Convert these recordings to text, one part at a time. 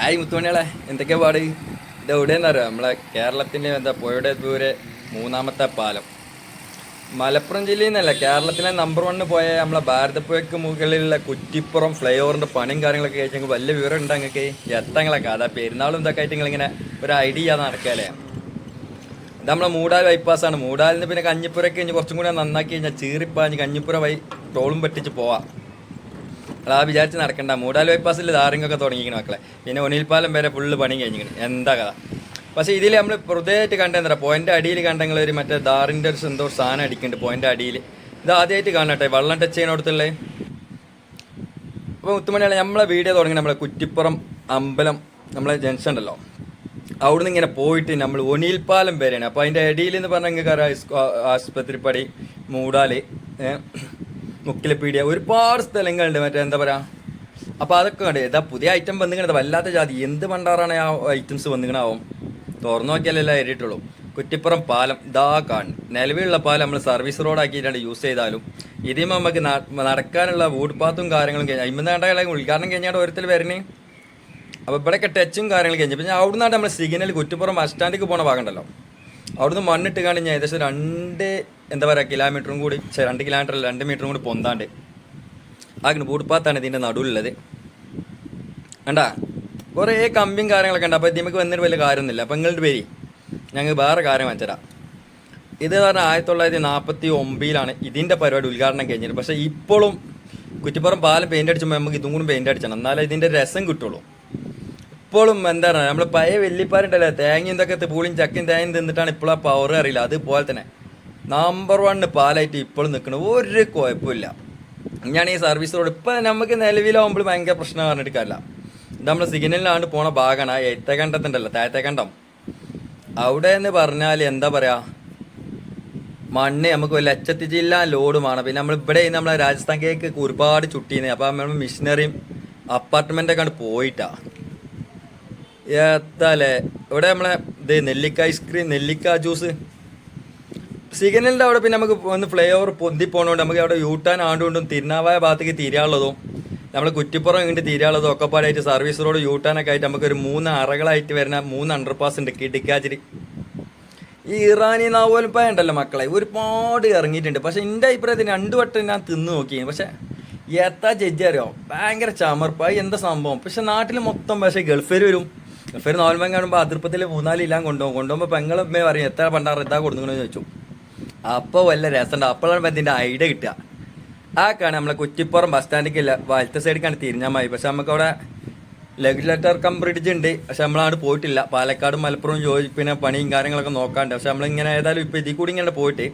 ആയി മുത്തുമണികളെ എന്തൊക്കെയാ പാട്? ഇത് എവിടെയെന്നറിയാം നമ്മളെ കേരളത്തിന്റെ എന്താ പുഴയുടെ ദൂരെ മൂന്നാമത്തെ പാലം. മലപ്പുറം ജില്ലയിൽ നിന്നല്ല കേരളത്തിലെ നമ്പർ വണ്ണ് പോയ നമ്മളെ ഭാരതപ്പുഴയ്ക്ക് മുകളിലുള്ള കുറ്റിപ്പുറം ഫ്ലൈ ഓവറിന്റെ പണിയും കാര്യങ്ങളൊക്കെ കഴിച്ച് ഞങ്ങൾക്ക് വലിയ വിവരം ഉണ്ട് അങ്ങക്ക് എത്തങ്ങളൊക്കെ അതാ പെരുന്നാളും ഇതൊക്കെ ആയിട്ട് നിങ്ങളിങ്ങനെ ഒരു ഐഡിയ ചെയ്യാതെ ഇത് നമ്മളെ മൂടാൽ ബൈപ്പാസാണ് മൂടാലിൽ നിന്ന് പിന്നെ കഞ്ഞിപ്പുരയ്ക്ക് കഴിഞ്ഞ് കുറച്ചും കൂടി നന്നാക്കി കഴിഞ്ഞാൽ ചീറിപ്പാഞ്ഞ് കഞ്ഞിപ്പുര വൈ ടോളും പെട്ടിച്ച് പോവാം. അതാ വിചാരിച്ച് നടക്കണ്ട. മൂടാൽ ബൈപ്പാസിൽ ധാരങ്ങൊക്കെ തുടങ്ങിയിരിക്കണം മക്കളെ. പിന്നെ ഒനിൽപ്പാലം വരെ ഫുള്ള് പണി കഴിഞ്ഞിരിക്കണം എന്താ കഥ? പക്ഷേ ഇതിൽ നമ്മൾ ഹൃദയമായിട്ട് കണ്ടെന്താ പോയിന്റ് അടിയിൽ കണ്ടെങ്കിൽ ഒരു മറ്റേ ദാറിന്റെ ഒരു എന്തോ സാധനം അടിക്കുന്നുണ്ട് പോയിന്റ് അടിയിൽ. ഇത് ആദ്യമായിട്ട് കാണട്ടെ വെള്ളം ടച്ച് ചെയ്യുന്നിടത്തുള്ളേ. അപ്പോൾ മുത്തുമണിയാണ് നമ്മളെ വീഡിയോ തുടങ്ങി നമ്മളെ കുറ്റിപ്പുറം അമ്പലം നമ്മളെ ജംഗ്ഷൻ ഉണ്ടല്ലോ. അവിടുന്ന് ഇങ്ങനെ പോയിട്ട് നമ്മൾ ഒനിൽപ്പാലം വരെയാണ്. അപ്പോൾ അതിന്റെ ഇടയിൽ എന്ന് പറഞ്ഞാൽ നിങ്ങൾക്ക് ഏ, മുക്കിലപ്പീടിയ ഒരുപാട് സ്ഥലങ്ങളുണ്ട്. മറ്റേ എന്താ പറയുക അപ്പോൾ അതൊക്കെ കണ്ടേ ഇതാ പുതിയ ഐറ്റം വന്നിങ്ങനെ വല്ലാത്ത ജാതി. എന്ത് പണ്ടാറാണ് ആ ഐറ്റംസ് വന്നിങ്ങനാവും തുറന്നു നോക്കിയാലല്ലേ ഏറിയിട്ടുള്ളൂ കുറ്റിപ്പുറം പാലം. ഇതാ കാണും നിലവിലുള്ള പാലം നമ്മൾ സർവീസ് റോഡാക്കിയിട്ടാണ് യൂസ് ചെയ്താലും ഇതിന് നമുക്ക് നടക്കാനുള്ള പാത്തും കാര്യങ്ങളും കഴിഞ്ഞാൽ അമ്പത് ഉദ്ഘാടനം കഴിഞ്ഞാൽ ഓരോരുത്തർ വരണേ. അപ്പോൾ ഇവിടെയൊക്കെ ടച്ചും കാര്യങ്ങളും കഴിഞ്ഞു. പിന്നെ അവിടുന്നാണ് നമ്മൾ സിഗ്നൽ കുറ്റിപ്പുറം ബസ് സ്റ്റാൻഡിലേക്ക് പോണ ഭാഗമുണ്ടല്ലോ അവിടുന്ന് മണ്ണിട്ട് കാണി ഞാൻ ഏകദേശം രണ്ട് എന്താ പറയുക കിലോമീറ്ററും കൂടി രണ്ട് കിലോമീറ്റർ രണ്ട് മീറ്ററും കൂടി പൊന്താണ്ട്. അങ്ങനെ ബൂട്ട്പാത്താണ് ഇതിന്റെ നടുവിലുള്ളത്. കണ്ടാ? കുറേ കമ്പിയും കാര്യങ്ങളൊക്കെ ഉണ്ട്. അപ്പോൾ ഇതിമക്ക് വന്നിട്ട് വലിയ കാര്യമൊന്നുമില്ല. അപ്പോൾ നിങ്ങളുടെ പേര്? ഞങ്ങൾ വേറെ കാര്യം വെച്ചരാം ഇത് പറഞ്ഞാൽ ആയിരത്തി തൊള്ളായിരത്തി നാൽപ്പത്തി ഒമ്പതിലാണ് ഇതിന്റെ പരിപാടി ഉദ്ഘാടനം കഴിഞ്ഞത് പക്ഷേ ഇപ്പോഴും കുറ്റിപ്പുറം പാലം പെയിന്റ് അടിച്ചുമ്പോൾ നമുക്ക് ഇതും കൂടി പെയിന്റ് അടിച്ചണം. എന്നാലേ ഇതിന്റെ രസം കിട്ടുള്ളൂ. ഇപ്പോഴും എന്താ പറയുക നമ്മൾ പഴയ വെല്ലിപ്പാരുണ്ടല്ലോ തേങ്ങയും ഇതൊക്കെ പൂളിയും ചക്കയും തേങ്ങയും തിന്നിട്ടാണ് ഇപ്പോഴും ആ പവർ അറിയില്ല. അതുപോലെ തന്നെ. നമ്പർ വണ്ണ് പാലായിട്ട് ഇപ്പോഴും നിൽക്കുന്നത് ഒരു കുഴപ്പമില്ല. ഞാൻ ഈ സർവീസ് റോഡ് ഇപ്പം നമുക്ക് നിലവിലാവുമ്പോൾ ഭയങ്കര പ്രശ്നം പറഞ്ഞിട്ട് കാര്യമില്ല. ഇത് നമ്മൾ സിഗ്നലിലാണ്ട് പോണ ഭാഗമാണ്. ആ താഴത്തെ കണ്ടം. അവിടെ എന്ന് പറഞ്ഞാൽ എന്താ പറയുക മണ്ണ് നമുക്ക് ലക്ഷത്തി ജില്ല ലോഡുമാണ് പിന്നെ നമ്മൾ ഇവിടെ നമ്മളെ രാജസ്ഥാൻ കേക്ക് ഒരുപാട് ചുട്ടീന്ന് അപ്പം നമ്മൾ മിഷനറിയും അപ്പാർട്ട്മെന്റൊക്കെ ആണ് പോയിട്ടാ. എത്താലേ ഇവിടെ നമ്മളെ ഇത് നെല്ലിക്ക ഐസ്ക്രീം നെല്ലിക്ക ജ്യൂസ് സിഗ്നലിന്റെ അവിടെ പിന്നെ നമുക്ക് ഒന്ന് ഫ്ലൈ ഓവർ പൊന്തി പോകണോണ്ട് നമുക്ക് അവിടെ യൂട്ടാൻ ആണ്ടുകൊണ്ടും തിരുനാവായ ഭാഗത്തേക്ക് തിരിയാനുള്ളതും നമ്മൾ കുറ്റിപ്പുറം ഇങ്ങോട്ട് തിരിയാനുള്ളതും ഒക്കെ പാടായിട്ട് സർവീസ് റോഡ് യൂട്ടാനൊക്കെ ആയിട്ട് നമുക്കൊരു മൂന്ന് അറകളായിട്ട് വരുന്ന മൂന്ന് അണ്ടർ പാസ് ഉണ്ട് കിടിക്കാച്ചിരി ഈ ഇറാനി നാവോൽപ്പായ ഉണ്ടല്ലോ മക്കളെ ഒരുപാട് ഇറങ്ങിയിട്ടുണ്ട്. പക്ഷേ എന്റെ അഭിപ്രായത്തിൽ രണ്ട് വട്ടം ഞാൻ തിന്ന് നോക്കി പക്ഷേ എത്താ ജഡ്ജി അറിയോ? ഭയങ്കര ചമർപ്പായി എന്താ സംഭവം? പക്ഷെ നാട്ടിൽ മൊത്തം പക്ഷേ ഗൾഫേർ വരും. ഗൾഫേർ നോർമൽ കാണുമ്പോൾ അതിർപ്പത്തിൽ മൂന്നാൽ കൊണ്ടുപോകും. കൊണ്ടുപോകുമ്പോൾ പെങ്ങളെ പറയും എത്ര പണ്ടാറ് എത്താ കൊടുക്കണമെന്ന് ചോദിച്ചു. അപ്പോൾ വല്ല രസമുണ്ട്. അപ്പോഴാണ് ഇതിന്റെ ഐഡിയ കിട്ടുക. ആ കാണാം നമ്മളെ കുറ്റിപ്പുറം ബസ് സ്റ്റാൻഡിലേക്ക് വലത്തെ സൈഡിലേക്കാണ് തിരിഞ്ഞാൽ മതി പക്ഷെ നമുക്ക് അവിടെ ലെഗുലേറ്റർ കം ബ്രിഡ്ജ് ഉണ്ട്. പക്ഷെ നമ്മളവിടെ പോയിട്ടില്ല. പാലക്കാട് മലപ്പുറം ജോലി പിന്നെ പണിയും കാര്യങ്ങളൊക്കെ നോക്കാണ്ട്. പക്ഷെ നമ്മളിങ്ങനെ ഏതായാലും ഇപ്പോൾ ഇതിൽ കൂടി ഇങ്ങനെ പോയിട്ട്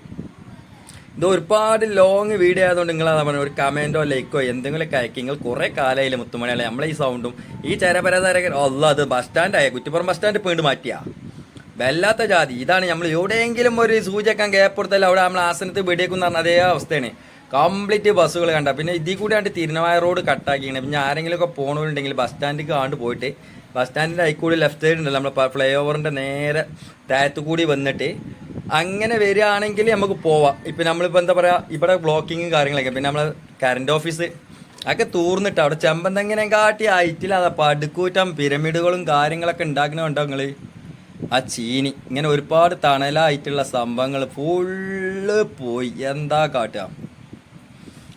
ഇത് ഒരുപാട് ലോങ് വീഡിയോ ആയതുകൊണ്ട് നിങ്ങൾ അതാ ഒരു കമന്റോ ലൈക്കോ എന്തെങ്കിലും അയക്കി നിങ്ങൾ കുറേ കാലമായില്ലേ മുത്തുമണിയാളെ? നമ്മളെ ഈ സൗണ്ടും ഈ ചരപരതാരൊക്കെ അത് ബസ് സ്റ്റാൻഡായ കുറ്റിപ്പുറം ബസ് സ്റ്റാൻഡ് വീണ്ടും മാറ്റിയാ. വല്ലാത്ത ജാതി. ഇതാണ് നമ്മൾ എവിടെയെങ്കിലും ഒരു സൂചിക്കാൻ ഗ്യാപ്പ് കൊടുത്താൽ അവിടെ നമ്മൾ ആസനത്ത് വെടിയേക്കും പറഞ്ഞ അതേ അവസ്ഥയാണ്. കംപ്ലീറ്റ് ബസ്സുകൾ കണ്ട. പിന്നെ ഇതിൽ കൂടി ആണ്ട് തിരുനവായ റോഡ് കട്ടാക്കിയാണ്. പിന്നെ ആരെങ്കിലും ഒക്കെ പോകണമെന്നുണ്ടെങ്കിൽ ബസ് സ്റ്റാൻഡിൽ ആണ്ട് പോയിട്ട് ബസ് സ്റ്റാൻഡിന്റെ അയിക്കൂടി ലെഫ്റ്റ് സൈഡ് ഉണ്ടല്ലോ നമ്മൾ ഫ്ലൈ ഓവറിന്റെ നേരെ താഴത്ത് കൂടി വന്നിട്ട് അങ്ങനെ വരികയാണെങ്കിൽ നമുക്ക് പോവാം. ഇപ്പം നമ്മളിപ്പോൾ എന്താ പറയുക ഇവിടെ ബ്ലോക്കിങ്ങും കാര്യങ്ങളൊക്കെ. പിന്നെ നമ്മൾ കറണ്ട് ഓഫീസ് അതൊക്കെ തൂർന്നിട്ട് അവിടെ ചെമ്പന്തെങ്ങനെ കാട്ടി ഹൈറ്റിലാ പടുക്കൂറ്റം പിരമിഡുകളും കാര്യങ്ങളൊക്കെ ഉണ്ടാക്കണമുണ്ടോ നിങ്ങൾ ആ ചീനി. ഇങ്ങനെ ഒരുപാട് തണലായിട്ടുള്ള സംഭവങ്ങൾ ഫുള്ള് പോയി. എന്താ കാട്ടുക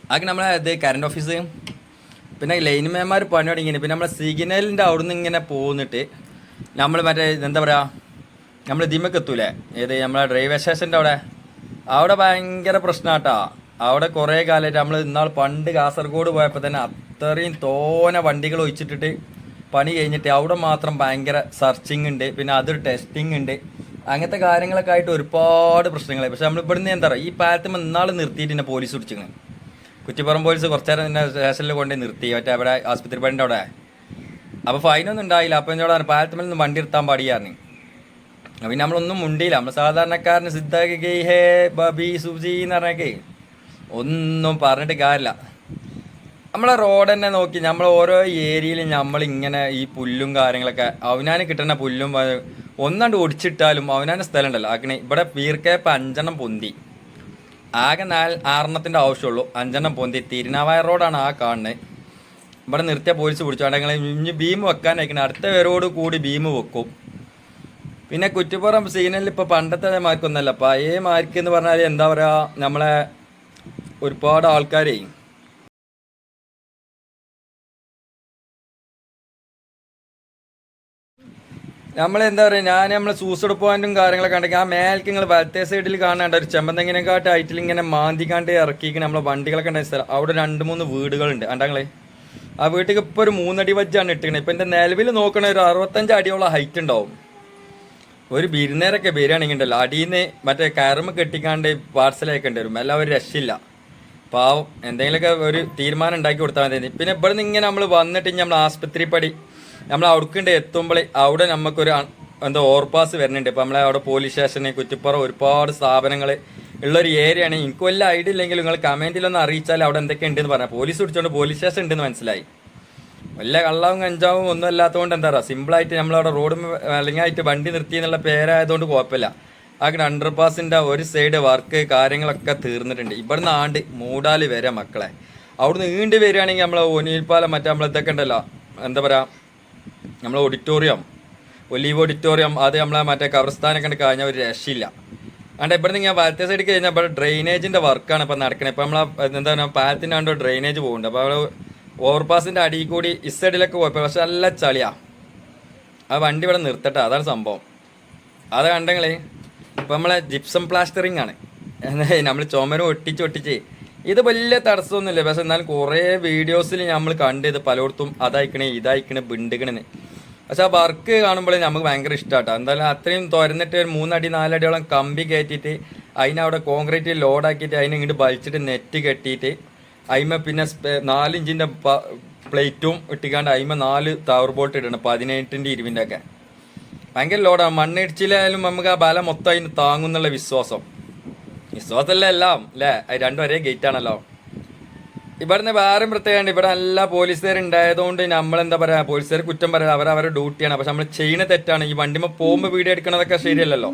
അതൊക്കെ നമ്മളെ ഇത് കറണ്ട് ഓഫീസ് പിന്നെ ലൈൻമാൻമാർ പണി തുടങ്ങി പിന്നെ നമ്മളെ സിഗ്നലിന്റെ അവിടെ നിന്ന് ഇങ്ങനെ പോന്നിട്ട് നമ്മൾ മറ്റേ എന്താ പറയുക നമ്മൾ ദിമക്ക് എത്തൂലേ? ഏത് നമ്മളെ ഡ്രൈവർ സ്റ്റേഷന്റെ അവിടെ. അവിടെ ഭയങ്കര പ്രശ്നമാട്ടാ അവിടെ കുറേ കാലമായിട്ട് നമ്മൾ ഇന്നാൾ പണ്ട് കാസർഗോഡ് പോയപ്പോൾ തന്നെ അത്രയും തോനെ വണ്ടികൾ ഒഴിച്ചിട്ടിട്ട് പണി കഴിഞ്ഞിട്ട് അവിടെ മാത്രം ഭയങ്കര സെർച്ചിങ് ഉണ്ട് പിന്നെ അതൊരു ടെസ്റ്റിംഗ് ഉണ്ട്. അങ്ങനത്തെ കാര്യങ്ങളൊക്കെ ആയിട്ട് ഒരുപാട് പ്രശ്നങ്ങളായി പക്ഷെ നമ്മൾ ഇവിടുന്ന് എന്താ പറയുക ഈ പാലത്തുമ്പോൾ ഇന്നാൾ നിർത്തിയിട്ട് എന്നെ പോലീസ് പിടിച്ചിങ്ങനെ കുറ്റിപ്പുറം പോലീസ് കുറച്ച് നേരം എന്നെ സ്റ്റേഷനിൽ കൊണ്ട് നിർത്തി മറ്റേ അവിടെ ആസ്പത്രി പണിന്റെ അവിടെ. അപ്പോൾ ഫൈനൊന്നും ഉണ്ടായില്ല. അപ്പോൾ എന്നോട് പറഞ്ഞു പാലത്തുമ്മൽ നിന്ന് വണ്ടി നിർത്താൻ പാടിയായിരുന്നു പിന്നെ നമ്മളൊന്നും മുണ്ടിയില്ല. നമ്മൾ സാധാരണക്കാരന് ഗെയ് ഹേ ബബി സുജി എന്ന് പറഞ്ഞൊക്കെ ഒന്നും പറഞ്ഞിട്ട് കാര്യമില്ല. നമ്മളെ റോഡ് തന്നെ നോക്കി നമ്മൾ ഓരോ ഏരിയയിലും നമ്മൾ ഇങ്ങനെ ഈ പുല്ലും കാര്യങ്ങളൊക്കെ അവനാന് കിട്ടുന്ന പുല്ലും ഒന്നാണ്ട് ഒടിച്ചിട്ടാലും അവനാന്റെ സ്ഥലം ഉണ്ടല്ലോ ആക്കണേ ഇവിടെ പീർക്കേപ്പ് അഞ്ചെണ്ണം പൊന്തി. ആകെ നാല് ആറെണ്ണത്തിന്റെ ആവശ്യമുള്ളൂ. അഞ്ചെണ്ണം പൊന്തി. തിരുനാവായ റോഡാണ് ആ കാണുന്നത്. ഇവിടെ നിർത്തിയ പോലീസ് പിടിച്ചു. അവിടെ ഇഞ്ഞ് ബീം വെക്കാനായിരിക്കണം. അടുത്ത പേരോട് കൂടി ഭീമ് വെക്കും. പിന്നെ കുറ്റിപ്പുറം സീനിൽ ഇപ്പോൾ പണ്ടത്തെ മാർക്കൊന്നല്ല പഴയ മാർക്ക് എന്ന് പറഞ്ഞാൽ എന്താ പറയുക നമ്മളെ ഒരുപാട് ആൾക്കാരേ നമ്മൾ എന്താ പറയുക ഞാൻ നമ്മളെ സൂസൈഡ് പോയിന്റും കാര്യങ്ങളൊക്കെ ഉണ്ടെങ്കിൽ ആ മേൽക്ക് നിങ്ങൾ വലത്തേ സൈഡിൽ കാണാണ്ട് ഒരു ചെമ്പന്തെങ്ങിനെക്കാട്ട് ഹൈറ്റിൽ ഇങ്ങനെ മാന്തിക്കാണ്ട് ഇറക്കിയിരിക്കുന്ന നമ്മളെ വണ്ടികളൊക്കെ ഉണ്ടായ സ്ഥലം. അവിടെ രണ്ട് മൂന്ന് വീടുകളുണ്ട്. കണ്ടങ്ങളെ ആ വീട്ടിൽ ഇപ്പോൾ ഒരു മൂന്നടി വജ്ജാണ് ഇട്ടിരിക്കുന്നത് ഇപ്പം എന്റെ നിലവിൽ നോക്കണ ഒരു അറുപത്തഞ്ച് അടിയോളം ഹൈറ്റ് ഉണ്ടാവും ഒരു ബിരുന്നേരൊക്കെ വരികയാണെങ്കിൽ ഉണ്ടല്ലോ അടിയിൽ മറ്റേ കയറുമ്പ് കെട്ടിക്കാണ്ട് പാർസലൊക്കെ വരും. എല്ലാം ഒരു രക്ഷയില്ല. പാവം. എന്തെങ്കിലുമൊക്കെ ഒരു തീരുമാനം ഉണ്ടാക്കി കൊടുത്താൽ മതി. പിന്നെ ഇവിടെ നിന്ന് ഇങ്ങനെ നമ്മൾ വന്നിട്ട് നമ്മൾ ആസ്പത്രി പടി നമ്മൾ അവിടേക്കുണ്ട് എത്തുമ്പോൾ അവിടെ നമുക്കൊരു എന്തോ ഓവർപാസ് വരുന്നുണ്ട് ഇപ്പം നമ്മളെ അവിടെ പോലീസ് സ്റ്റേഷന് കുറ്റിപ്പുറം ഒരുപാട് സ്ഥാപനങ്ങൾ ഉള്ളൊരു ഏരിയ ആണ് എനിക്ക് വല്ല ഐഡിയ ഇല്ലെങ്കിൽ നിങ്ങൾ കമന്റിലൊന്ന് അറിയിച്ചാൽ അവിടെ എന്തൊക്കെ ഉണ്ടെന്ന് പറഞ്ഞാൽ പോലീസ് പിടിച്ചോണ്ട് പോലീസ് സ്റ്റേഷൻ ഉണ്ടെന്ന് മനസ്സിലായി. വല്ല കള്ളവും കഞ്ചാവും ഒന്നും അല്ലാത്തതുകൊണ്ട് എന്താ പറയുക സിമ്പിളായിട്ട് നമ്മളവിടെ റോഡ് അല്ലെങ്കിൽ ആയിട്ട് വണ്ടി നിർത്തി എന്നുള്ള പേരായതുകൊണ്ട് കുഴപ്പമില്ല ആ അണ്ടർ പാസിന്റെ ഒരു സൈഡ് വർക്ക് കാര്യങ്ങളൊക്കെ തീർന്നിട്ടുണ്ട്. ഇവിടുന്ന് ആണ്ട് മൂടാൽ വരെ മക്കളെ. അവിടുന്ന് നീണ്ട് വരികയാണെങ്കിൽ നമ്മൾ ഒനിയിൽപ്പാലം മറ്റേ നമ്മൾ ഇതൊക്കെ ഉണ്ടല്ലോ എന്താ പറയുക നമ്മളെ ഓഡിറ്റോറിയം ഒലീവ് ഓഡിറ്റോറിയം അത് നമ്മളെ മറ്റേ കവർസ്ഥാനൊക്കെ ഉണ്ട് കഴിഞ്ഞാൽ ഒരു രക്ഷയില്ല. അതുകൊണ്ട് ഇവിടെ നിന്ന് ഞാൻ വലത്തെ സൈഡിൽ കഴിഞ്ഞാൽ ഇവിടെ ഡ്രെയിനേജിന്റെ വർക്കാണ് ഇപ്പം നടക്കുന്നത് ഇപ്പം നമ്മളെ എന്താ പറയുക പാലത്തിന്റെ ആണ്ടോ ഡ്രെയിനേജ് പോകുന്നുണ്ട്. അപ്പോൾ അവിടെ ഓവർപാസിന്റെ അടിയിൽ കൂടി ഈ സൈഡിലൊക്കെ പോയപ്പോൾ പക്ഷെ നല്ല ചളിയാണ് ആ വണ്ടി ഇവിടെ നിർത്തട്ടെ. അതാണ് സംഭവം. അത് കണ്ടെങ്കിലേ ഇപ്പം നമ്മളെ ജിപ്സം പ്ലാസ്റ്ററിങ് ആണ്. നമ്മൾ ചുമരും ഒട്ടിച്ച് ഒട്ടിച്ച്. ഇത് വലിയ തടസ്സമൊന്നുമില്ല. പക്ഷെ എന്നാലും കുറേ വീഡിയോസിൽ നമ്മൾ കണ്ട് ഇത് പലയിടത്തും അതായിക്കണേ ഇതായിക്കണേ ബിണ്ടിക്കണെന്ന് പക്ഷെ ആ വർക്ക് കാണുമ്പോഴേ നമുക്ക് ഭയങ്കര ഇഷ്ടമാട്ടോ എന്തായാലും അത്രയും തുരന്നിട്ട് ഒരു മൂന്നടി നാലടിയോളം കമ്പി കയറ്റിയിട്ട് അതിനവിടെ കോൺക്രീറ്റ് ലോഡാക്കിയിട്ട് അതിനെ ഇങ്ങോട്ട് വലിച്ചിട്ട് നെറ്റ് കെട്ടിയിട്ട് അതിമ പിന്നെ നാലിഞ്ചിന്റെ നാല് പ്ലേറ്റും ഇട്ടിക്കാണ്ട് അതിമ നാല് ടവർ ബോട്ട് ഇടണം പതിനെട്ടിന്റെ ഇരുവിന്റെ ഒക്കെ ഭയങ്കര ലോഡാണ് മണ്ണിടിച്ചിലായാലും നമുക്ക് ആ ബലം മൊത്തം അതിന് താങ്ങുന്നുള്ള വിശ്വാസം. വിശ്വാസമല്ല എല്ലാം അല്ലേ? രണ്ടും ഒരേ ഗേറ്റ് ആണല്ലോ. ഇവിടുന്ന് വേറെ പ്രത്യേകമുണ്ട് ഇവിടെ നല്ല പോലീസുകാർ ഉണ്ടായതുകൊണ്ട് നമ്മൾ എന്താ പറയാ പോലീസുകാർ കുറ്റം പറയാ അവർ അവരുടെ ഡ്യൂട്ടിയാണ്. പക്ഷെ നമ്മൾ ചെയ്യുന്ന തെറ്റാണ്. ഈ വണ്ടിമ പോകുമ്പോൾ വീഡിയോ എടുക്കണതൊക്കെ ശരിയല്ലല്ലോ.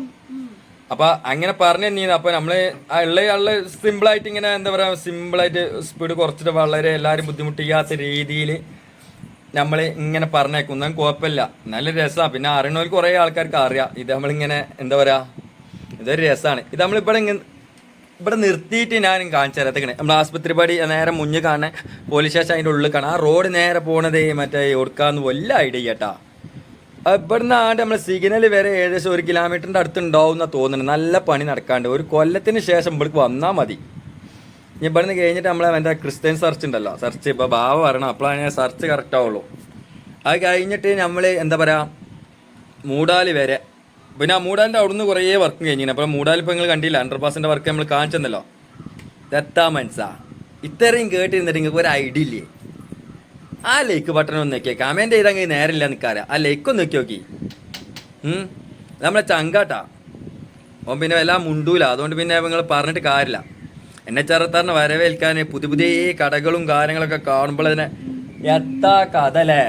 അപ്പൊ അങ്ങനെ പറഞ്ഞു തന്നീന്ന് അപ്പൊ നമ്മൾ ഉള്ള ആൾ സിമ്പിൾ ആയിട്ട് ഇങ്ങനെ എന്താ പറയാ സിമ്പിൾ ആയിട്ട് സ്പീഡ് കുറച്ചിട്ട് വളരെ എല്ലാരും ബുദ്ധിമുട്ടിക്കാത്ത രീതിയിൽ നമ്മൾ ഇങ്ങനെ പറഞ്ഞേക്കും. ഒന്നും കുഴപ്പമില്ല. നല്ല രസമാണ് പിന്നെ അറിയണവർക്ക് കുറേ ആൾക്കാർക്ക് അറിയാം. ഇത് നമ്മളിങ്ങനെ എന്താ പറയാ ഇതൊരു രസമാണ് ഇത് നമ്മളിവിടെ ഇങ്ങനെ ഇവിടെ നിർത്തിയിട്ട് ഞാൻ കാണിച്ചു തരത്തേക്കണേ നമ്മൾ ആസ്പത്രി പടി നേരെ മുന്നിൽ കാണാൻ പോലീസ് സ്റ്റേഷൻ അതിന്റെ ഉള്ളിൽ കാണാം. ആ റോഡ് നേരെ പോണതേ മറ്റേ ഓർക്കാന്ന് വല്ല ഐഡിയ കേട്ടാ ഇവിടുന്ന് ആണ്ട് നമ്മൾ സിഗ്നൽ വരെ ഏകദേശം ഒരു കിലോമീറ്ററിന്റെ അടുത്ത് ഉണ്ടാവും എന്നാ തോന്നുന്നത് നല്ല പണി നടക്കാണ്ട്. ഒരു കൊല്ലത്തിന് ശേഷം ഇവിടേക്ക് വന്നാൽ മതി. ഇനി ഇവിടുന്ന് കഴിഞ്ഞിട്ട് നമ്മളെ എന്റെ ക്രിസ്ത്യൻ സെർച്ച് ഉണ്ടല്ലോ. സെർച്ച് ഇപ്പോൾ ഭാവ വരണം അപ്പോഴാണ് സെർച്ച് കറക്റ്റ് ആവുള്ളൂ. അത് കഴിഞ്ഞിട്ട് നമ്മൾ എന്താ പറയുക മൂടാലി വരെ പിന്നെ ആ മൂടാലിന്റെ അവിടുന്ന് കുറേ വർക്ക് കഴിഞ്ഞിങ്ങനെ. അപ്പോൾ മൂടാലിൽ ഇപ്പോൾ നിങ്ങൾ കണ്ടില്ല അണ്ടർ പാസിന്റെ വർക്ക് നമ്മൾ കാണിച്ചെന്നല്ലോ? ദത്താ മനസ്സാ. ഇത്രയും കേട്ടിരുന്നിട്ട് നിങ്ങൾക്ക് ഒരു ഐഡിയ ഇല്ലേ? ആ ലൈക്ക് ബട്ടൺ ഒന്ന് നോക്കിയേ. കമന്റ് ചെയ്താൽ നേരമില്ല നിൽക്കാറ് ആ ലൈക്ക് ഒന്ന് നോക്കി നോക്കി. നമ്മളെ ചങ്കാട്ടാ. ഓൻ പിന്നെ എല്ലാം മുണ്ടൂല. അതുകൊണ്ട് പിന്നെ നിങ്ങൾ പറഞ്ഞിട്ട് കാര്യമില്ല. എന്നെ ചെറുത്താറിന് വരവേൽക്കാൻ പുതിയ പുതിയ കടകളും കാര്യങ്ങളൊക്കെ കാണുമ്പോൾ തന്നെ എത്താ കഥലേ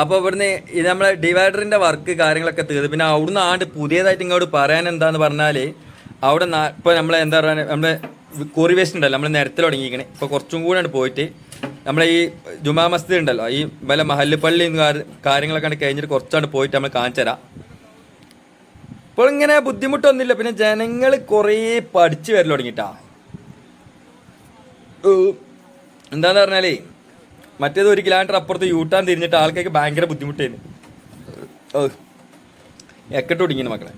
അപ്പോൾ ഇവിടുന്ന് നമ്മളെ ഡിവൈഡറിന്റെ വർക്ക് കാര്യങ്ങളൊക്കെ തീർന്നു. പിന്നെ അവിടുന്ന് ആണ്ട് പുതിയതായിട്ട് ഇങ്ങോട്ട് പറയാൻ എന്താന്ന് പറഞ്ഞാൽ അവിടെ ഇപ്പോൾ ഇപ്പൊ നമ്മളെ എന്താ പറയുക നമ്മളെ കുറി വേസ്റ്റ് ഉണ്ടല്ലോ നമ്മൾ നിരത്തിൽ തുടങ്ങിയിരിക്കണേ. ഇപ്പൊ കുറച്ചും കൂടെ പോയിട്ട് നമ്മളെ ഈ ജുമാ മസ്ജിദ് ഉണ്ടല്ലോ ഈ വല്ല മഹല്ല് പള്ളി കാര്യങ്ങളൊക്കെ കഴിഞ്ഞിട്ട് കുറച്ചാണ്ട് പോയിട്ട് നമ്മൾ കാണിച്ചു തരാം. ഇപ്പോൾ ഇങ്ങനെ ബുദ്ധിമുട്ടൊന്നുമില്ല. പിന്നെ ജനങ്ങൾ കുറേ പഠിച്ചു വരൽ തുടങ്ങിട്ടാ. എന്താന്ന് പറഞ്ഞാലേ മറ്റേത് ഒരു കിലോമീറ്റർ അപ്പുറത്ത് യൂട്ടാൻ തിരിഞ്ഞിട്ട് ആൾക്കാർക്ക് ഭയങ്കര ബുദ്ധിമുട്ടായിരുന്നു എക്കട്ട് ഒടുങ്ങിന് മക്കളെ.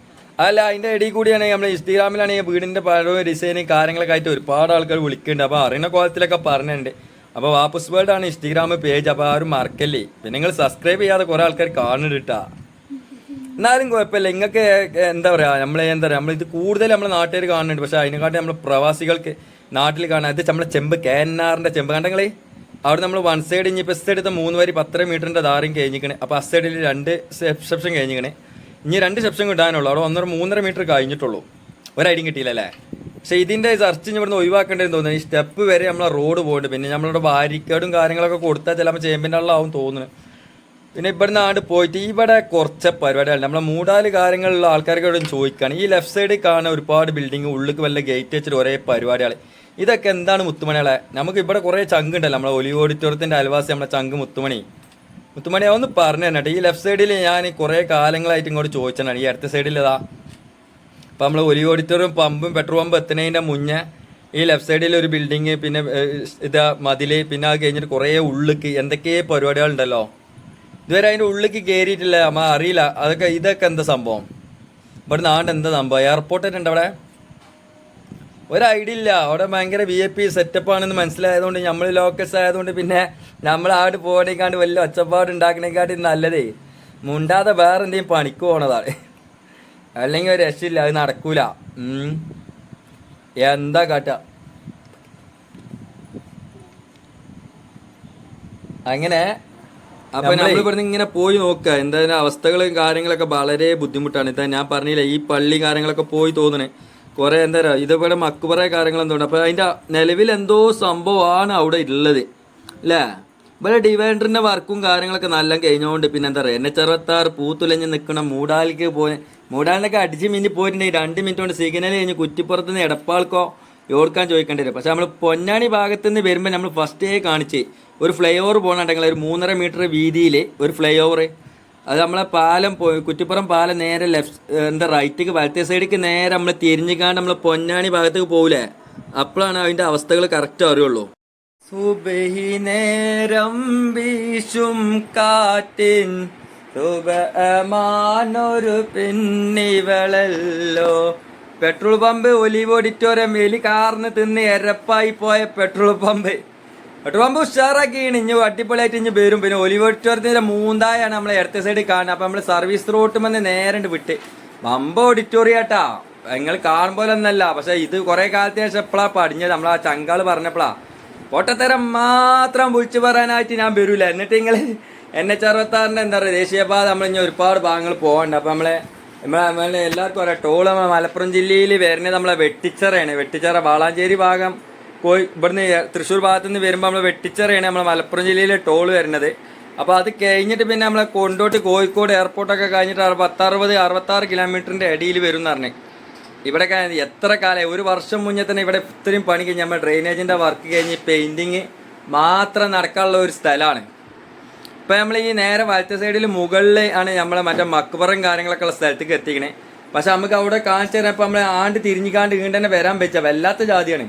അല്ല അതിന്റെ ഇടയിൽ കൂടിയാണെങ്കിൽ നമ്മൾ ഇൻസ്റ്റഗ്രാമിലാണെങ്കിൽ വീടിന്റെ പഴയ ഡിസൈനും കാര്യങ്ങളൊക്കെ ആയിട്ട് ഒരുപാട് ആൾക്കാർ വിളിക്കുന്നുണ്ട് അപ്പോൾ അറിയുന്ന കോലത്തിലൊക്കെ പറഞ്ഞിട്ടുണ്ട്. അപ്പോൾ വാപ്പസ് വേൾഡ് ആണ് ഇൻസ്റ്റഗ്രാം പേജ് അപ്പോൾ ആരും മറക്കല്ലേ. പിന്നെ നിങ്ങൾ സബ്സ്ക്രൈബ് ചെയ്യാതെ കുറേ ആൾക്കാർ കാണുന്നുണ്ട് എന്നാലും കുഴപ്പമില്ല. നിങ്ങൾക്ക് എന്താ പറയുക നമ്മൾ എന്താ പറയുക നമ്മളിത് കൂടുതൽ നമ്മൾ നാട്ടുകാർ കാണുന്നുണ്ട്. പക്ഷേ അതിനെക്കാട്ടി നമ്മൾ പ്രവാസികൾക്ക് നാട്ടിൽ കാണാൻ ഇത് നമ്മളെ ചെമ്പ് കേന്നാറിന്റെ ചെമ്പ്. കണ്ടങ്ങളെ അവിടെ നമ്മൾ വൺ സൈഡ് ഇനി ഇപ്പോൾ എടുത്ത മൂന്ന് വരി പത്തര മീറ്ററിന്റെ ധാരം കഴിഞ്ഞിക്കണേ. അപ്പോൾ ആ സൈഡിൽ രണ്ട് സെപ്ഷൻ കഴിഞ്ഞിക്കണേ. ഇനി രണ്ട് സെപ്ഷൻ കിട്ടാനുള്ളൂ. അവിടെ ഒന്നര മൂന്നര മീറ്റർ കഴിഞ്ഞിട്ടുള്ളൂ. ഒരൈഡിയും കിട്ടിയില്ല അല്ലേ? പക്ഷേ ഇതിന്റെ സെർച്ച് ഇവിടുന്ന് ഒഴിവാക്കേണ്ടതെന്ന് തോന്നുന്നു. ഈ സ്റ്റെപ്പ് വരെ നമ്മൾ റോഡ് പോയിട്ട് പിന്നെ നമ്മളുടെ വാരിക്കേടും കാര്യങ്ങളൊക്കെ കൊടുത്താൽ ചിലപ്പോൾ ചേമ്പിന്റെ ആവും തോന്നുന്നു. പിന്നെ ഇവിടുന്ന് ആണ്ട് പോയിട്ട് ഇവിടെ കുറച്ച് പരിപാടികളുണ്ട്. നമ്മളെ മൂടാൽ കാര്യങ്ങളുള്ള ആൾക്കാർക്കോടും ചോദിക്കുകയാണ് ഈ ലെഫ്റ്റ് സൈഡിൽ കാണുന്ന ഒരുപാട് ബിൽഡിംഗ് ഉള്ളിൽ വല്ല ഗേറ്റ് വെച്ചിട്ട് ഒരേ പരിപാടികൾ ഇതൊക്കെ എന്താണ് മുത്തുമണികളെ? നമുക്ക് ഇവിടെ കുറേ ചങ്ക് ഉണ്ടല്ലോ. നമ്മളെ ഒലിവ് ഓഡിറ്റോറിയത്തിന്റെ അയൽവാസി നമ്മളെ ചങ്ക് മുത്തുമണി. മുത്തുമണി ഒന്ന് പറഞ്ഞു തന്നെ ഈ ലെഫ്റ്റ് സൈഡിൽ ഞാൻ കുറേ കാലങ്ങളായിട്ട് ഇങ്ങോട്ട് ചോദിച്ചതാണ്. ഈ അടുത്ത സൈഡിൽ ഇതാ. അപ്പം നമ്മൾ ഒലിവ് ഓഡിറ്റോറിയം പമ്പും പെട്രോൾ പമ്പ് എത്തുന്നതിന്റെ മുന്നേ ഈ ലെഫ്റ്റ് സൈഡിൽ ഒരു ബിൽഡിങ് പിന്നെ ഇതാ മതിൽ പിന്നെ അത് കഴിഞ്ഞിട്ട് കുറേ ഉള്ളിക്ക് എന്തൊക്കെ പരിപാടികളുണ്ടല്ലോ ഇതുവരെ അതിന്റെ ഉള്ളിലേക്ക് കയറിയിട്ടില്ല അമ്മ അറിയില്ല. അതൊക്കെ ഇതൊക്കെ എന്താ സംഭവം? ഇവിടെ നാണ്ട് എന്താ സംഭവം? എയർപോർട്ട് ഉണ്ട് അവിടെ? ഒരു ഐഡിയ ഇല്ല. അവിടെ ഭയങ്കര വി ഐ പി സെറ്റപ്പ് ആണെന്ന് മനസ്സിലായതുകൊണ്ട് നമ്മൾ ലോക്കൽസ് ആയതുകൊണ്ട് പിന്നെ നമ്മൾ ആട് പോകണേക്കാണ്ട് വലിയ ഒച്ചപ്പാട് ഉണ്ടാക്കണേക്കാട്ടി നല്ലതേ. മുണ്ടാതെ വേറെ എന്തെങ്കിലും പണിക്ക് പോണതാണ്. അല്ലെങ്കിൽ ഒരു രക്ഷയില്ല അത് നടക്കൂല. എന്താ കാട്ട? അങ്ങനെ. അപ്പൊ നമ്മൾ ഇവിടുന്ന് ഇങ്ങനെ പോയി നോക്കുക എന്തായാലും അവസ്ഥകളും കാര്യങ്ങളൊക്കെ വളരെ ബുദ്ധിമുട്ടാണ്. ഇതാ ഞാൻ പറഞ്ഞില്ല ഈ പള്ളി കാര്യങ്ങളൊക്കെ പോയി തോന്നണേ. കുറെ എന്താ പറയുക ഇതേപോലെ മക്കുപറ കാര്യങ്ങൾ എന്തോ ഉണ്ട് അപ്പൊ അതിന്റെ നിലവിൽ എന്തോ സംഭവമാണ് അവിടെ ഉള്ളത് അല്ലേ ഇവിടെ ഡിവൈൻഡറിന്റെ വർക്കും കാര്യങ്ങളൊക്കെ നല്ല കഴിഞ്ഞുകൊണ്ട് പിന്നെ എന്താ പറയുക എന്നെ ചെറുത്താർ പൂത്തുലഞ്ഞ് നിൽക്കണം മൂടാലിക്ക് പോയി മൂടാലിനൊക്കെ അടിച്ച് മിന്നി പോയിട്ടുണ്ടെങ്കിൽ രണ്ട് മിനിറ്റ് കൊണ്ട് സിഗ്നൽ കഴിഞ്ഞ് കുറ്റിപ്പുറത്ത് നിന്ന് എടപ്പാൾക്കോ യോർക്കാൻ ചോദിക്കേണ്ടി വരും പക്ഷെ നമ്മൾ പൊന്നാനി ഭാഗത്ത് നിന്ന് വരുമ്പോൾ നമ്മൾ ഫസ്റ്റേ കാണിച്ച്. ഒരു ഫ്ലൈ ഓവർ പോകണുണ്ടെങ്കിൽ ഒരു മൂന്നര മീറ്റർ വീതിയിൽ ഒരു ഫ്ലൈ ഓവർ അത് നമ്മളെ പാലം കുറ്റിപ്പുറം പാലം നേരെ ലെഫ്റ്റ് എന്താ റൈറ്റിക്ക് വലത്തേ സൈഡിക്ക് നേരെ നമ്മൾ തിരിഞ്ഞിക്കാണ്ട് നമ്മൾ പൊന്നാണി ഭാഗത്തേക്ക് പോകൂലേ അപ്പോഴാണ് അതിന്റെ അവസ്ഥകൾ കറക്റ്റ് അറിയുള്ളൂ. സുബഹി നേരം വീശും കാറ്റിൻ സുബമാനൊരു പിന്നിവളല്ലോ. പെട്രോൾ പമ്പ് ഒലിവ് ഓഡിറ്റോറിയം എലി കാർന്ന് തിന്ന് എരപ്പായി പോയ പെട്രോൾ പമ്പ്. പെട്രോൾ പമ്പ് ഉഷാറാക്കിയാണ് ഇഞ്ഞ് അടിപൊളിയായിട്ട് ഇഞ്ഞ് വരും. പിന്നെ ഒലിവ് ഓഡിറ്റോറിയത്തിന്റെ മൂന്നായാണ് നമ്മളെ ഇടത്തെ സൈഡിൽ കാണുന്നത്. അപ്പൊ നമ്മൾ സർവീസ് റോട്ട് വന്ന് നേരെ വിട്ട്. വമ്പ ഓഡിറ്റോറിയാട്ടാ. നിങ്ങൾ കാണുമ്പോൾ ഒന്നല്ല പക്ഷെ ഇത് കുറെ കാലത്തിന് ശേഷം എപ്പോഴാ പടിഞ്ഞത്. നമ്മളാ ചങ്കാൾ പറഞ്ഞപ്പോഴാ പൊട്ടത്തരം മാത്രം വിളിച്ചു പറയാനായിട്ട് ഞാൻ വരൂല. എന്നിട്ട് നിങ്ങൾ എൻ എച്ച് അറുപത്താറിന്റെ എന്താ പറയുക ദേശീയപാത നമ്മളിഞ്ഞ ഒരുപാട് ഭാഗങ്ങൾ പോകണ്ട. അപ്പൊ നമ്മളെ നമ്മളെ എല്ലാവർക്കും അറിയാം. ടോൾ നമ്മളെ മലപ്പുറം ജില്ലയിൽ വരുന്നത് നമ്മളെ വെട്ടിച്ചറയാണ്. വെട്ടിച്ചറ വാളാഞ്ചേരി ഭാഗം കോഴി ഇവിടുന്ന് തൃശ്ശൂർ ഭാഗത്ത് നിന്ന് വരുമ്പോൾ നമ്മൾ വെട്ടിച്ചെറിയാണ് നമ്മൾ മലപ്പുറം ജില്ലയിലെ ടോൾ വരുന്നത്. അപ്പോൾ അത് കഴിഞ്ഞിട്ട് പിന്നെ നമ്മളെ കൊണ്ടോട്ട് കോഴിക്കോട് എയർപോർട്ടൊക്കെ കഴിഞ്ഞിട്ട് പത്തറുപത് അറുപത്താറ് കിലോമീറ്ററിന്റെ അടിയിൽ വരും എന്ന് പറഞ്ഞു. ഇവിടെ എത്ര കാലം ഒരു വർഷം മുന്നേ തന്നെ ഇവിടെ ഇത്രയും പണി കഴിഞ്ഞ് നമ്മൾ ഡ്രെയിനേജിന്റെ വർക്ക് കഴിഞ്ഞ് പെയിന്റിങ് മാത്രം നടക്കാനുള്ള ഒരു സ്ഥലമാണ്. ഇപ്പോൾ നമ്മൾ ഈ നേരെ വലത്തെ സൈഡിൽ മുകളിൽ ആണ് നമ്മളെ മറ്റേ മക്ബറും കാര്യങ്ങളൊക്കെ ഉള്ള സ്ഥലത്തേക്ക് എത്തിക്കണേ. പക്ഷെ നമുക്ക് അവിടെ കാണിച്ചു തരാൻ ഇപ്പോൾ നമ്മൾ ആണ്ട് തിരിഞ്ഞിക്കാണ്ട് വീണ്ടും തന്നെ വരാൻ പറ്റുക വല്ലാത്ത ജാതിയാണ്.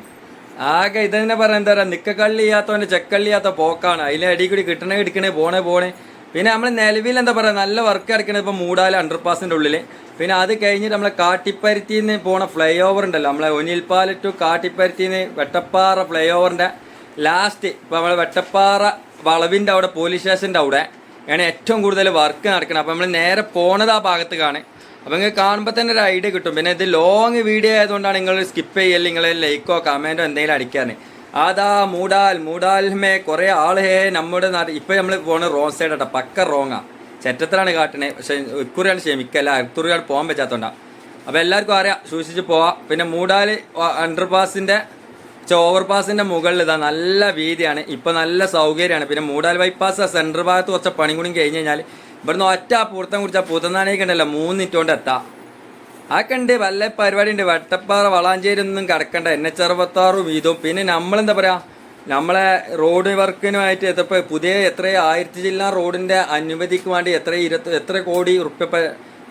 ആകെ ഇത് തന്നെ പറയാൻ എന്താ പറയുക നിക്കക്കള്ളി ചെയ്യാത്തവന്റെ ചെക്കള്ളി ചെയ്യാത്ത പോക്കാണ്. അതിലെ അടി കൂടി കിട്ടണേ കിടക്കണേ പോണേ പോണേ. പിന്നെ നമ്മൾ നിലവിൽ എന്താ പറയുക നല്ല വർക്ക് ഇറക്കണത് ഇപ്പോൾ മൂടാല അണ്ടർപാസിന്റെ ഉള്ളിൽ പിന്നെ അത് കഴിഞ്ഞിട്ട് നമ്മളെ കാട്ടിപ്പരുത്തിന്ന് പോണ ഫ്ലൈ ഓവർ ഉണ്ടല്ലോ നമ്മളെ ഒനിൽപാല ടു കാട്ടിപ്പരുത്തിന്ന് വെട്ടപ്പാറ ഫ്ലൈ ഓവറിന്റെ ലാസ്റ്റ് ഇപ്പോൾ നമ്മളെ വെട്ടപ്പാറ വളവിന്റെ അവിടെ പോലീസ് സ്റ്റേഷന്റെ അവിടെ ആണ് ഏറ്റവും കൂടുതൽ വർക്ക് നടക്കുന്നത് അപ്പോൾ നമ്മൾ നേരെ പോണത് ആ ഭാഗത്തേക്കാണ് അപ്പൊ നിങ്ങൾ കാണുമ്പോൾ തന്നെ ഒരു ഐഡിയ കിട്ടും. പിന്നെ ഇത് ലോങ് വീഡിയോ ആയതുകൊണ്ടാണ് നിങ്ങൾ സ്കിപ്പ് ചെയ്യല്ല നിങ്ങൾ ലൈക്കോ കമന്റോ എന്തെങ്കിലും അടിക്കാറ് അതാ മൂടാൽ മൂടാൽമേ കുറേ ആൾ ഹേ നമ്മുടെ നാട്ടിൽ ഇപ്പൊ നമ്മൾ പോണ റോങ് സൈഡ് ആട്ടോ പക്ക റോങ്ങാ ചെറ്റത്തിലാണ് കാട്ടണേ പക്ഷെ ഇക്കുറിയാണ് ക്ഷമിക്കല്ല ഇക്കുറിയാണ് പോകാൻ പറ്റാത്തതുകൊണ്ടാണ് അപ്പോൾ എല്ലാവർക്കും അറിയാം സൂക്ഷിച്ച് പോവാം. പിന്നെ മൂടാൽ ഓവർ പാസിന്റെ മുകളിൽ ഇതാ നല്ല വീതിയാണ് ഇപ്പൊ നല്ല സൗകര്യമാണ്. പിന്നെ മൂടാൽ ബൈപ്പാസ് സെൻട്രൽ ഭാഗത്ത് കുറച്ച് പണി കൂടി കഴിഞ്ഞ് കഴിഞ്ഞാൽ ഇവിടുന്ന് ഒറ്റ പൂർത്തം കുടിച്ചാൽ പൂത്തനാണേക്ക് ഉണ്ടല്ലോ മൂന്ന് മിനിറ്റ് കൊണ്ട് എത്താം. അതൊക്കെ ഉണ്ട്. വല്ല പരിപാടി ഉണ്ട്. വട്ടപ്പാറ വളാഞ്ചേരി ഒന്നും കിടക്കണ്ട. എൻ എച്ച് അറുപത്താറും പിന്നെ നമ്മളെന്താ പറയുക നമ്മളെ റോഡ് വർക്കിനുമായിട്ട് എത്രപ്പോൾ പുതിയ എത്ര ആയിരത്തി ജില്ലാ റോഡിന്റെ അനുമതിക്ക് വേണ്ടി എത്ര ഇരുപത്തി എത്ര കോടി ഉറുപ്പ്യ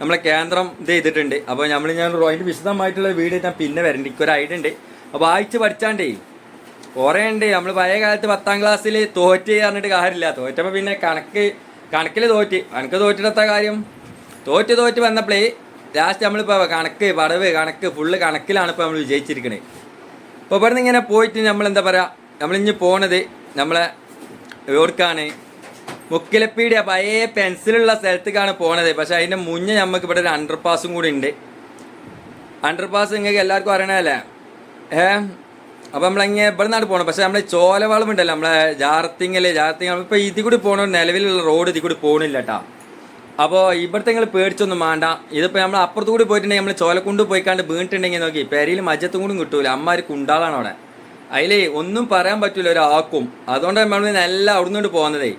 നമ്മളെ കേന്ദ്രം ഇത് ചെയ്തിട്ടുണ്ട്. അപ്പോൾ നമ്മൾ ഞാൻ അതിന്റെ വിശദമായിട്ടുള്ള വീഡിയോ ഞാൻ പിന്നെ വരണ്ട്. ഒരു ഐഡിയ ഉണ്ട്. അപ്പോൾ വായിച്ച് പഠിച്ചാണ്ടേ. കുറേ ഉണ്ട്. നമ്മൾ പഴയ കാലത്ത് പത്താം ക്ലാസ്സിൽ തോറ്റ് പറഞ്ഞിട്ട് കാര്യമില്ല. തോറ്റപ്പോൾ പിന്നെ കണക്ക് കണക്കിൽ തോറ്റി. കണക്ക് തോറ്റിട്ടെത്ത കാര്യം? തോറ്റ് തോറ്റ് വന്നപ്പോഴേ ലാസ്റ്റ് നമ്മളിപ്പോൾ കണക്ക് പടവ് കണക്ക് ഫുള്ള് കണക്കിലാണ് ഇപ്പോൾ നമ്മൾ വിജയിച്ചിരിക്കണേ. അപ്പോൾ ഇവിടുന്ന് ഇങ്ങനെ പോയിട്ട് നമ്മൾ എന്താ പറയുക നമ്മളിഞ്ഞ് പോണത് നമ്മളെ എവർക്കാണ് മുക്കിലപ്പീടിയ പഴയ പെൻസിലുള്ള സ്ഥലത്തേക്കാണ് പോണത്. പക്ഷെ അതിന്റെ മുന്നേ നമുക്ക് ഇവിടെ ഒരു അണ്ടർ പാസും കൂടി ഉണ്ട്. അണ്ടർ പാസ് നിങ്ങൾക്ക് എല്ലാവർക്കും അറിയണല്ലേ ഏ അപ്പം നമ്മളിങ്ങനെ ഇവിടെ നിന്നാണ് പോകണം പക്ഷെ നമ്മളെ ചോലവളം ഉണ്ടല്ലോ നമ്മളെ ജാർത്തിങ്ങൽ ജാർത്തിങ്ങൽ ഇപ്പോൾ ഇതിൽ കൂടി പോകണ നിലവിലുള്ള റോഡ് ഇതിൽ കൂടി പോകണില്ല കേട്ടാ അപ്പോൾ ഇവിടുത്തെ നിങ്ങൾ പേടിച്ചൊന്നും വേണ്ട ഇതിപ്പോൾ നമ്മൾ അപ്പുറത്ത് കൂടി പോയിട്ടുണ്ടെങ്കിൽ നമ്മൾ ചോലക്കുണ്ട് പോയിക്കാണ്ട് വീണിട്ടുണ്ടെങ്കിൽ നോക്കി പെരയിൽ മജ്ജത്തും കൂടി കിട്ടൂല. അമ്മമാർ കുണ്ടാളാണ് അവിടെ. അതിൽ ഒന്നും പറയാൻ പറ്റൂല ഒരാൾക്കും. അതുകൊണ്ട് നമ്മൾ നല്ല അവിടെ നിന്ന് പോകുന്നതേ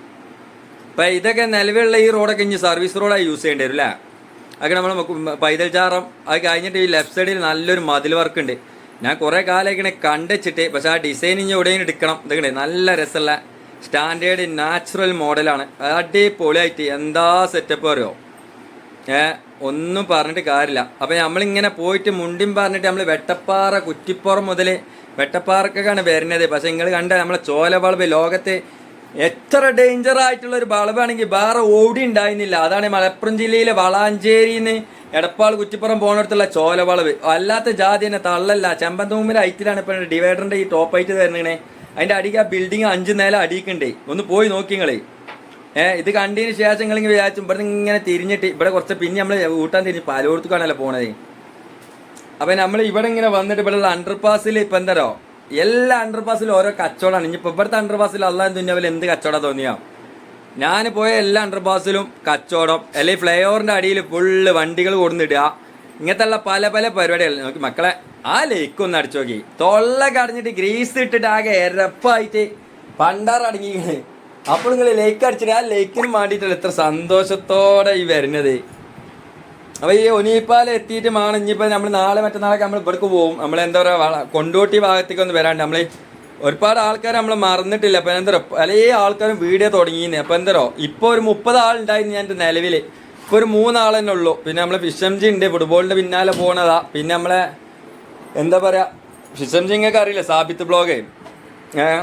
ഇപ്പം ഇതൊക്കെ നിലവിലുള്ള ഈ റോഡൊക്കെ ഇനി സർവീസ് റോഡായി യൂസ് ചെയ്യേണ്ടി വരും അല്ലേ അതൊക്കെ നമ്മൾ പൈതൽ ചാറം അത് കഴിഞ്ഞിട്ട് ഈ ലെഫ്റ്റ് സൈഡിൽ നല്ലൊരു മതിൽ വർക്ക് ഉണ്ട്. ഞാൻ കുറേ കാലം ഇങ്ങനെ കണ്ടുവച്ചിട്ട് പക്ഷെ ആ ഡിസൈൻ ഇനി എവിടെയും എടുക്കണം. ഇതൊക്കെ നല്ല രസമുള്ള സ്റ്റാൻഡേർഡ് നാച്ചുറൽ മോഡലാണ് അടിപൊളിയായിട്ട് എന്താ സെറ്റപ്പ് അറിയോ? ഏ ഒന്നും പറഞ്ഞിട്ട് കാര്യമില്ല. അപ്പം നമ്മളിങ്ങനെ പോയിട്ട് മുണ്ടിയും പറഞ്ഞിട്ട് നമ്മൾ വെട്ടപ്പാറ കുറ്റിപ്പുറം മുതൽ വെട്ടപ്പാറക്കൊക്കെയാണ് വരുന്നത്. പക്ഷേ നിങ്ങൾ കണ്ട നമ്മളെ ചോല ബൾബ് ലോകത്തെ എത്ര ഡേഞ്ചർ ആയിട്ടുള്ള ഒരു വളവാണെങ്കിൽ വേറെ ഓടി ഉണ്ടായിരുന്നില്ല. അതാണ് മലപ്പുറം ജില്ലയിലെ വളാഞ്ചേരിന്ന് എടപ്പാൾ കുറ്റിപ്പുറം പോണടുത്തുള്ള ചോല ബൾബ് അല്ലാത്ത ജാതി തന്നെ തള്ളല്ല. ചെമ്പന്തൂമ്പിൽ ഐറ്റിലാണ് ഇപ്പോൾ ഡിവൈഡറിന്റെ ഈ ടോപ്പ് ഐറ്റ് തരണേ അതിന്റെ അടിക്ക് ആ ബിൽഡിംഗ് അഞ്ച് നില അടിക്കണ്ടേ ഒന്ന് പോയി നോക്കി നിങ്ങളേ. ഏഹ് ഇത് കണ്ടതിന് ശേഷം നിങ്ങൾ വിചാരിച്ചു ഇവിടെ ഇങ്ങനെ തിരിഞ്ഞിട്ട് ഇവിടെ കുറച്ച് പിന്നെ നമ്മൾ ഊട്ടാൻ തിരിഞ്ഞ് പലയിടത്തുക്കാണല്ലോ പോണത്. അപ്പൊ നമ്മൾ ഇവിടെ ഇങ്ങനെ വന്നിട്ട് ഇവിടെ അണ്ടർ പാസിൽ ഇപ്പൊ എന്തരോ എല്ലാ അണ്ടർ പാസിലും ഓരോ കച്ചവടമാണ്. ഇനിയിപ്പോൾ ഇവിടുത്തെ അണ്ടർ പാസിൽ അള്ളാൻ തുന്നവൽ എന്ത് കച്ചവടം തോന്നിയാ? ഞാൻ പോയ എല്ലാ അണ്ടർ പാസിലും കച്ചവടം അല്ലെങ്കിൽ ഫ്ലൈ ഓവറിന്റെ അടിയിൽ ഫുള്ള് വണ്ടികൾ കൊടുന്നിടുക ഇങ്ങനത്തെ ഉള്ള പല പല പരിപാടികൾ. നോക്കി മക്കളെ ആ ലേക്ക് ഒന്ന് അടിച്ചു നോക്കി. തൊള്ള കടഞ്ഞിട്ട് ഗ്രീസ് ഇട്ടിട്ട് ആകെ എരപ്പായിട്ട് പണ്ടാറടങ്ങിക്കണ് അപ്പോൾ നിങ്ങൾ ലേക്ക് അടിച്ചിട്ട് ആ ലേക്കിന് വേണ്ടിയിട്ടല്ല എത്ര സന്തോഷത്തോടെ ഈ വരുന്നത്. അപ്പൊ ഈ ഒനീപ്പാൽ എത്തിയിട്ട് മാണ്. ഇനിയിപ്പോ നമ്മൾ നാളെ മറ്റന്നാളൊക്കെ നമ്മൾ ഇവിടേക്ക് പോകും നമ്മൾ എന്താ പറയാ കൊണ്ടോട്ടി ഭാഗത്തേക്ക് ഒന്ന് വരാണ്ട്. നമ്മൾ ഒരുപാട് ആൾക്കാർ നമ്മൾ മറന്നിട്ടില്ല. അപ്പൊ എന്താ പല ആൾക്കാരും വീഡിയോ തുടങ്ങിയെന്ന് അപ്പൊ എന്താ ഇപ്പൊ ഒരു മുപ്പത് ആളുണ്ടായിരുന്നു ഞാൻ നിലവിൽ. ഇപ്പൊ ഒരു മൂന്നാൾ തന്നെ ഉള്ളൂ. പിന്നെ നമ്മളെ ഫിഷംജി ഉണ്ട്. ഫുട്ബോളിന്റെ പിന്നാലെ പോണതാ. പിന്നെ നമ്മളെ എന്താ പറയാ ഫിഷംജി നിങ്ങൾക്ക് അറിയില്ല സാബിത്ത് ബ്ലോഗേ? അപ്പോൾ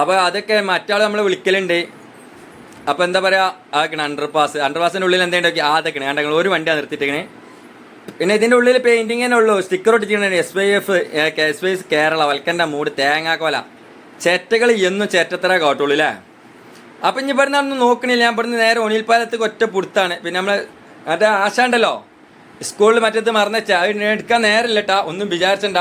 അപ്പൊ അതൊക്കെ മറ്റാൾ നമ്മൾ വിളിക്കലുണ്ട്. അപ്പൊ എന്താ പറയാ ആക്കണ അണ്ടർ പാസ് അണ്ടർ ഉള്ളിൽ എന്തെങ്കിലും ഉണ്ടാക്കി ആതൊക്കെ കണ്ടെങ്കിൽ ഒരു വണ്ടിയാണ് നിർത്തിയിട്ടേ പിന്നെ ഇതിന്റെ ഉള്ളിൽ പെയിന്റിങ് തന്നെ ഉള്ളൂ. Sticker ഒട്ടിച്ചിട്ടുണ്ട് S Y F S Y F Kerala വൽക്കന്റെ മൂട് തേങ്ങാക്കോല ചെറ്റകൾ എന്നും ചെറ്റത്തര കാട്ടുള്ളൂ അല്ലേ അപ്പൊ ഇനി ഇവിടുന്ന് അന്ന് നോക്കണില്ല. ഞാൻ ഇവിടുന്ന് നേരെ ഒണിൽപ്പാലത്തേക്ക് ഒറ്റ പുടുത്താണ്. പിന്നെ നമ്മൾ മറ്റേ ആശ ഉണ്ടല്ലോ? സ്കൂളിൽ മറ്റേത് മറന്നച്ചാ. എടുക്കാൻ നേരമില്ലട്ടാ ഒന്നും വിചാരിച്ചണ്ട.